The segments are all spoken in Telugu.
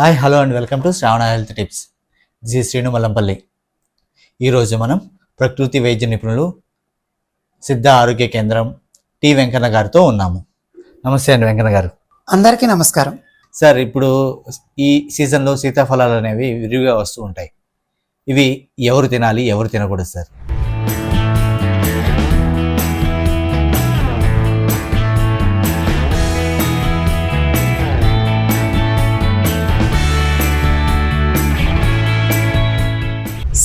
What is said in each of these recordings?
Hi hello and welcome to Shravana health tips. This is Srinu Mallampalli. ఈరోజు మనం ప్రకృతి వైద్య నిపుణులు సిద్ధ ఆరోగ్య కేంద్రం టి వెంకన్న గారితో ఉన్నాము. నమస్తే అండి వెంకన్న గారు. అందరికీ నమస్కారం. సార్ ఇప్పుడు ఈ సీజన్లో సీతాఫలాలు అనేవి విరివిగా వస్తూ ఉంటాయి. ఇవి ఎవరు తినాలి ఎవరు తినకూడదు సార్?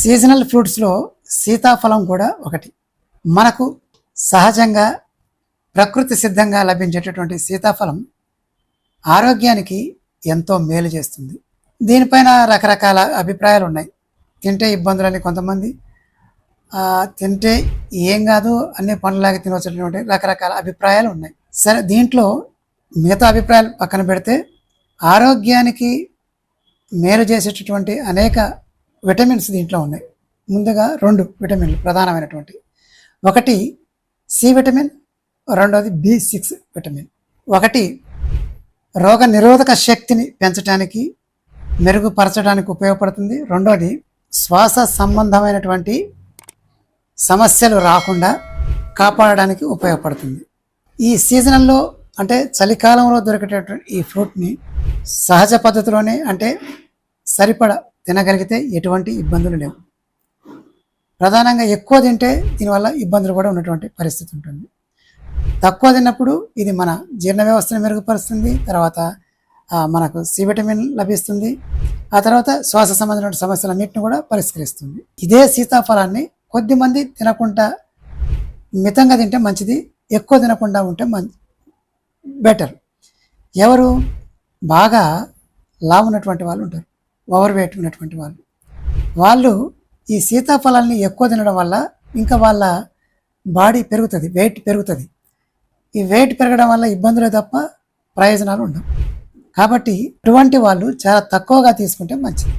సీజనల్ ఫ్రూట్స్లో సీతాఫలం కూడా ఒకటి. మనకు సహజంగా ప్రకృతి సిద్ధంగా లభించేటటువంటి సీతాఫలం ఆరోగ్యానికి ఎంతో మేలు చేస్తుంది. దీనిపైన రకరకాల అభిప్రాయాలు ఉన్నాయి. తింటే ఇబ్బందులని కొంతమంది తింటే ఏం కాదు అన్ని పండ్లలాగా తినవచ్చినటువంటి రకరకాల అభిప్రాయాలు ఉన్నాయి. సరే దీంట్లో మిగతా అభిప్రాయాలు పక్కన పెడితే ఆరోగ్యానికి మేలు చేసేటటువంటి అనేక విటమిన్స్ దీంట్లో ఉన్నాయి. ముందుగా రెండు విటమిన్లు ప్రధానమైనటువంటి. ఒకటి సి విటమిన్ రెండవది బి సిక్స్ విటమిన్. ఒకటి రోగ నిరోధక శక్తిని పెంచడానికి మెరుగుపరచడానికి ఉపయోగపడుతుంది. రెండోది శ్వాస సంబంధమైనటువంటి సమస్యలు రాకుండా కాపాడడానికి ఉపయోగపడుతుంది. ఈ సీజనల్లో అంటే చలికాలంలో దొరికేటటువంటి ఈ ఫ్రూట్ని సహజ పద్ధతిలోనే అంటే సరిపడ తినగలిగితే ఎటువంటి ఇబ్బందులు లేవు. ప్రధానంగా ఎక్కువ తింటే దీనివల్ల ఇబ్బందులు కూడా ఉన్నటువంటి పరిస్థితి ఉంటుంది. తక్కువ తిన్నప్పుడు ఇది మన జీర్ణ వ్యవస్థను మెరుగుపరుస్తుంది తర్వాత మనకు సి విటమిన్ లభిస్తుంది ఆ తర్వాత శ్వాస సంబంధమైన సమస్యలన్నింటిని కూడా పరిష్కరిస్తుంది. ఇదే సీతాఫలాన్ని కొద్దిమంది తినకుండా మితంగా తింటే మంచిది ఎక్కువ తినకుండా ఉంటే మంచి బెటర్. ఎవరు? బాగా లావు ఉన్నటువంటి వాళ్ళు ఉంటారు. ఓవర్ వెయిట్ ఉన్నటువంటి వాళ్ళు. వాళ్ళు ఈ సీతాఫలాన్ని ఎక్కువ తినడం వల్ల ఇంకా వాళ్ళ బాడీ పెరుగుతుంది వెయిట్ పెరుగుతుంది. ఈ వెయిట్ పెరగడం వల్ల ఇబ్బందులే తప్ప ప్రయోజనాలు ఉండవు. కాబట్టి ఇటువంటి వాళ్ళు చాలా తక్కువగా తీసుకుంటే మంచిది.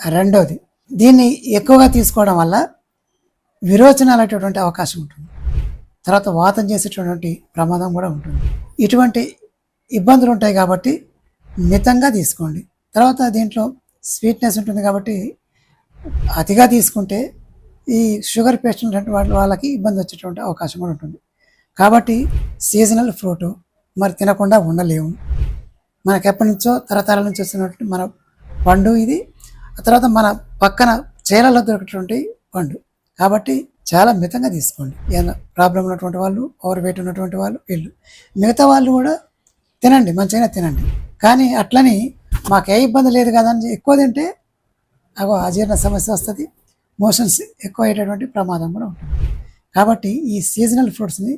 రెండోది దీన్ని ఎక్కువగా తీసుకోవడం వల్ల విరోచనాలు అనేటటువంటి అవకాశం ఉంటుంది. తర్వాత వాతం చేసేటటువంటి ప్రమాదం కూడా ఉంటుంది. ఇటువంటి ఇబ్బందులు ఉంటాయి కాబట్టి మితంగా తీసుకోండి. తర్వాత దీంట్లో స్వీట్నెస్ ఉంటుంది కాబట్టి అతిగా తీసుకుంటే ఈ షుగర్ పేషెంట్ వాళ్ళ వాళ్ళకి ఇబ్బంది వచ్చేటువంటి అవకాశం కూడా ఉంటుంది. కాబట్టి సీజనల్ ఫ్రూట్ మరి తినకుండా ఉండలేము. మనకు ఎప్పటి నుంచో తరతరాల నుంచి వస్తున్నటువంటి మన పండు ఇది. ఆ తర్వాత మన పక్కన చేలలో దొరికేటువంటి పండు. కాబట్టి చాలా మితంగా తీసుకోండి. ఏదైనా ప్రాబ్లం ఉన్నటువంటి వాళ్ళు ఓవర్ వెయిట్ ఉన్నటువంటి వాళ్ళు వీళ్ళు. మిగతా వాళ్ళు కూడా తినండి మంచిగా తినండి. కానీ అట్లని మాకు ఏ ఇబ్బంది లేదు కదా అని ఎక్కువ తింటే అగో అజీర్ణ సమస్య వస్తుంది మోషన్స్ ఎక్కువ అయ్యేటటువంటి ప్రమాదం కూడా ఉంటుంది. కాబట్టి ఈ సీజనల్ ఫ్రూట్స్ని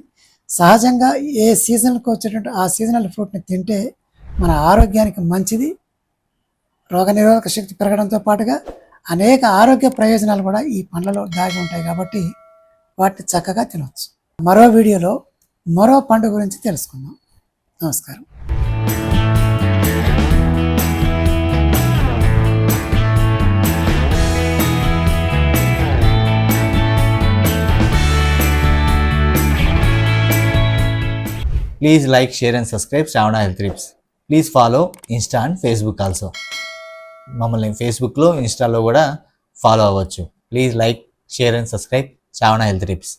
సహజంగా ఏ సీజన్కి వచ్చేటువంటి ఆ సీజనల్ ఫ్రూట్ని తింటే మన ఆరోగ్యానికి మంచిది రోగనిరోధక శక్తి పెరగడంతో పాటుగా అనేక ఆరోగ్య ప్రయోజనాలు కూడా ఈ పండ్లలో దాగి ఉంటాయి కాబట్టి వాటిని చక్కగా తినవచ్చు మరో వీడియోలో మరో పండు గురించి తెలుసుకుందాం. నమస్కారం. Please like share and subscribe Shravana health tips please follow insta and Facebook also మమ్మల్ని ఫేస్బుక్లో ఇన్స్టాలో కూడా ఫాలో అవ్వచ్చు. Please like share and subscribe Shravana health tips